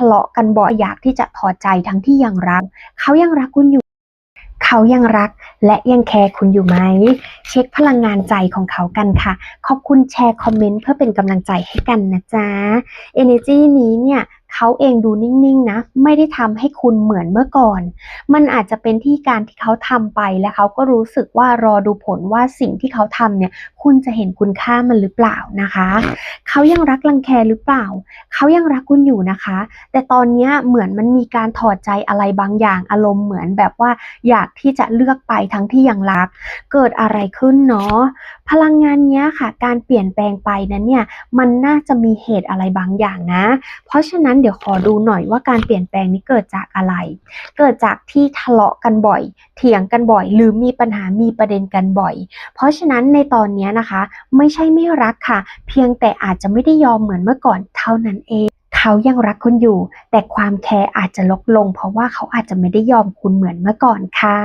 ะเลาะกันบ่อยอยากที่จะถอดใจทั้งที่ยังรัก เขายังรักคุณอยู่ เขายังรักและยังแคร์คุณอยู่ไหม เช็คพลังงานใจของเขากันค่ะ ขอบคุณแชร์คอมเมนต์เพื่อเป็นกำลังใจให้กันนะจ๊ะ Energy นี้เนี่ยเขาเองดูนิ่งๆ นะ ไม่ได้ทำให้คุณเหมือนเมื่อก่อน มันอาจจะเป็นที่การที่เขาทำไปแล้วเขาก็รู้สึกว่ารอดูผลว่าสิ่งที่เขาทำเนี่ย คุณจะเห็นคุณค่ามันหรือเปล่านะคะ เขายังรักรังแคหรือเปล่า เขายังรักคุณอยู่นะคะ แต่ตอนนี้เหมือนมันมีการถอดใจอะไรบางอย่างอารมณ์เหมือนแบบว่าอยากที่จะเลือกไปทั้งที่ยังรัก เกิดอะไรขึ้นเนาะพลังงานนี้ค่ะ การเปลี่ยนแปลงไปนั้นเนี่ยมันน่าจะมีเหตุอะไรบางอย่างนะ เพราะฉะนั้นเดี๋ยวขอดูหน่อยว่าการเปลี่ยนแปลงนี้เกิดจากอะไร เกิดจากที่ทะเลาะกันบ่อย เถียงกันบ่อย หรือมีปัญหามีประเด็นกันบ่อย เพราะฉะนั้นในตอนนี้นะคะ ไม่ใช่ไม่รักค่ะ เพียงแต่อาจจะจะไม่ได้ยอมเหมือนเมื่อก่อนเท่านั้นเอง เขายังรักคุณอยู่ แต่ความแคร์อาจจะลดลง เพราะว่าเขาอาจจะไม่ได้ยอมคุณเหมือนเมื่อก่อนค่ะ